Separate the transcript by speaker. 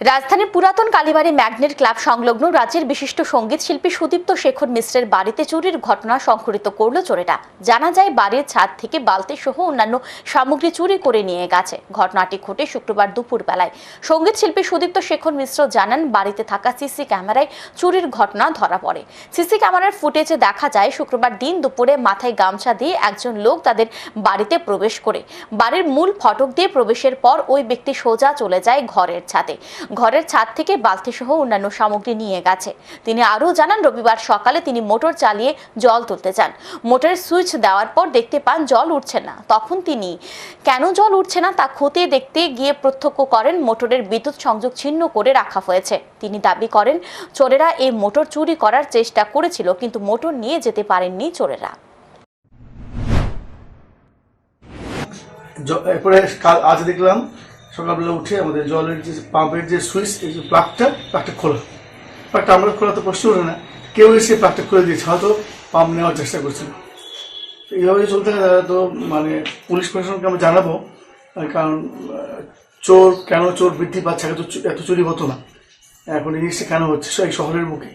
Speaker 1: রাজধানীর পুরাতন কালীবাড়ি magnet club সংলগ্ন রাজ্যের বিশিষ্ট সংগীত শিল্পী সুদীপ্ত শেখর মিশ্রের বাড়িতে চুরির ঘটনা সংঘটিত করল চোরেরা। জানা যায়, বাড়ির ছাদ থেকে বালতি সহ অন্যান্য সামগ্রী চুরি করে নিয়ে গেছে। ঘটনাটি ঘটে শুক্রবার দুপুর বেলায় সংগীত শিল্পী সুদীপ্ত শেখর মিশ্র জানান, বাড়িতে থাকা সিসি ক্যামেরায় চুরির ঘটনা ধরা পড়ে। সিসি ক্যামেরার ফুটেজে দেখা যায়, শুক্রবার দিন দুপুরে মাথায় গামছা দিয়ে একজন লোক তাদের বাড়িতে প্রবেশ করে। বাড়ির মূল ফটক দিয়ে প্রবেশের পর ওই ব্যক্তি সোজা চলে যায় ঘরের ছাদে। ঘরের ছাদ থেকে বালতি সহ অন্যান্য সামগ্রী নিয়ে গেছে। তিনি আরও জানান, রবিবার সকালে তিনি মোটর চালিয়ে জল তুলতে যান মোটরের সুইচ দেওয়ার পর দেখতে পান জল উঠছে না। তখন তিনি, কেন জল উঠছে না? তা খতিয়ে দেখতে গিয়ে প্রত্যক্ষ করেন, মোটরের বিদ্যুৎ সংযোগ ছিন্ন করে রাখা হয়েছে। তিনি দাবি করেন, চোরেরা এই মোটর চুরি করার চেষ্টা করেছিল, কিন্তু মোটর নিয়ে যেতে পারেননি চোরেরা।
Speaker 2: এরপরে আজ দেখলাম সকালবেলা উঠে আমাদের জলের যে পাম্পের যে সুইচ, এই যে প্লাগটা প্লাগটা খোলা। প্লাগটা আমরা খোলা তো প্রশ্ন ওঠে না। কেউ এসে প্লাগটা খুলে দিয়েছে, হয়তো পাম্প নেওয়ার চেষ্টা করছিল এইভাবে চলতে গেলে তো মানে পুলিশ প্রশাসনকে আমরা জানাব কারণ চোর, কেন চোর বৃদ্ধি পাচ্ছে? আগে তো এত চুরি হতো না। এখন এই জিনিসটা কেন হচ্ছে? এই শহরের বুকে।